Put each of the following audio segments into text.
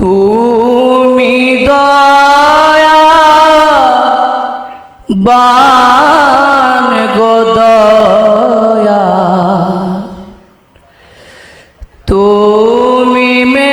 তুমি দয়া বান গোদয়া তুমি মে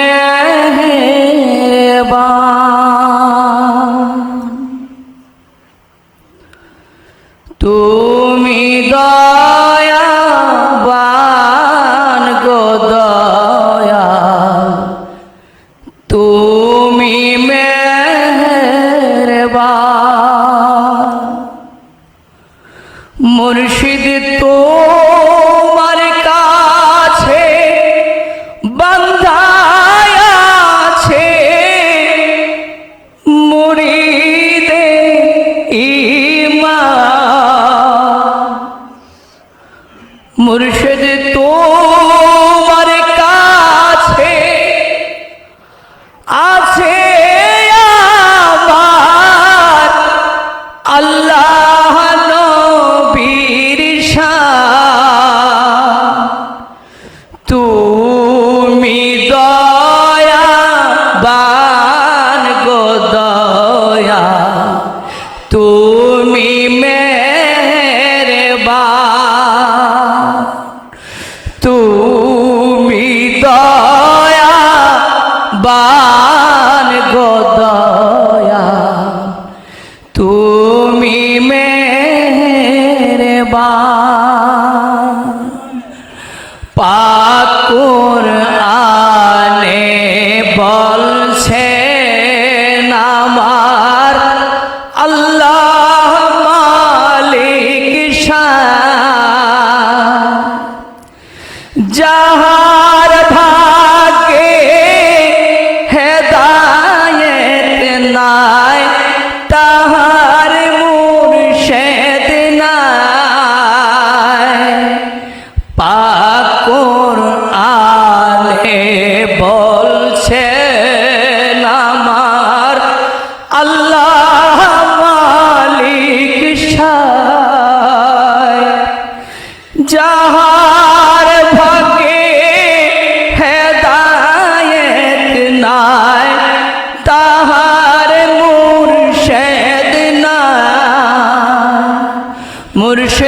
Revolution.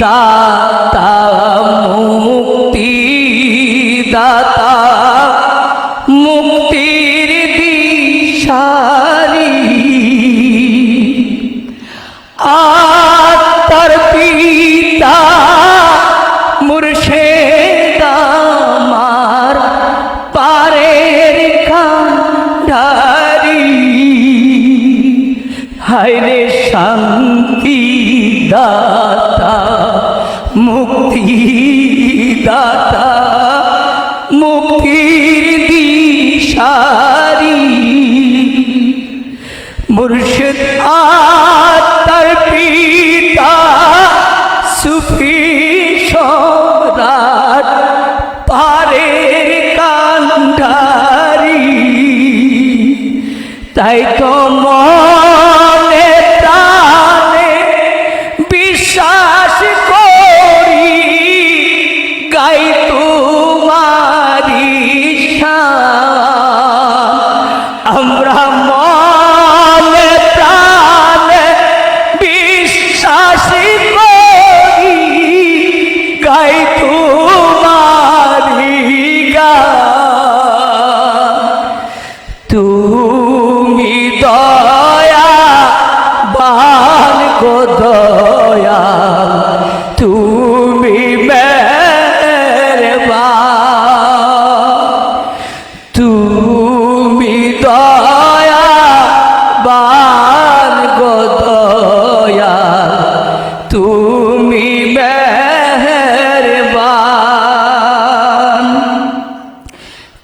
哒 দাতা মুক্তির দিশারি। মুর্শিদ আতার পিতা সুফি সরাট পারের কান্ডারি। তাই তো মন করু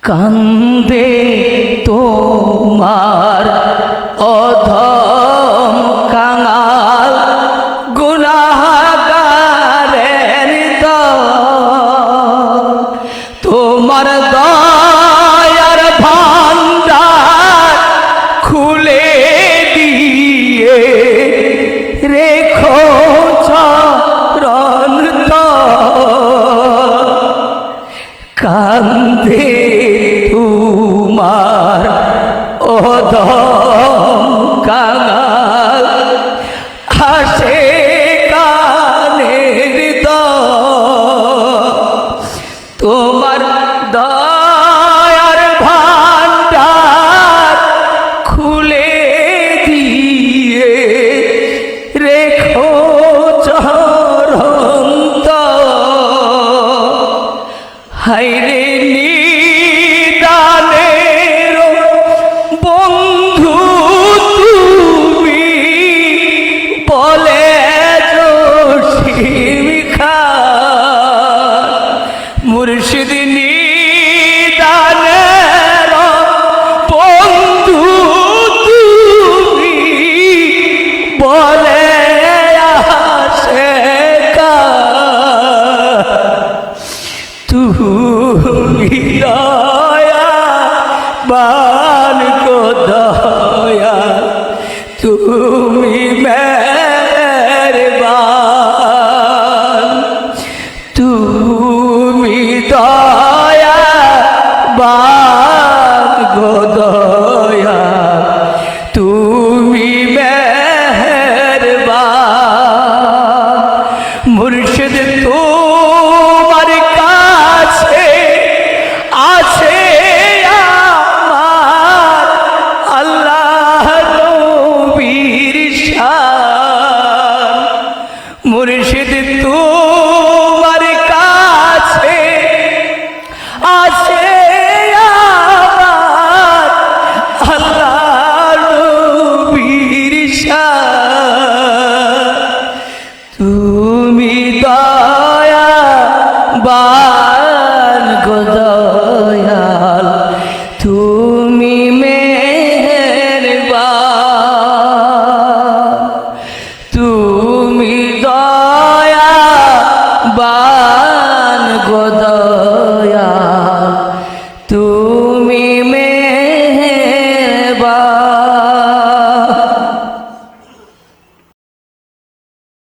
কান্দে তোমার অধম তুমি মেহরবান তুমি দয়া বান গো দয়াল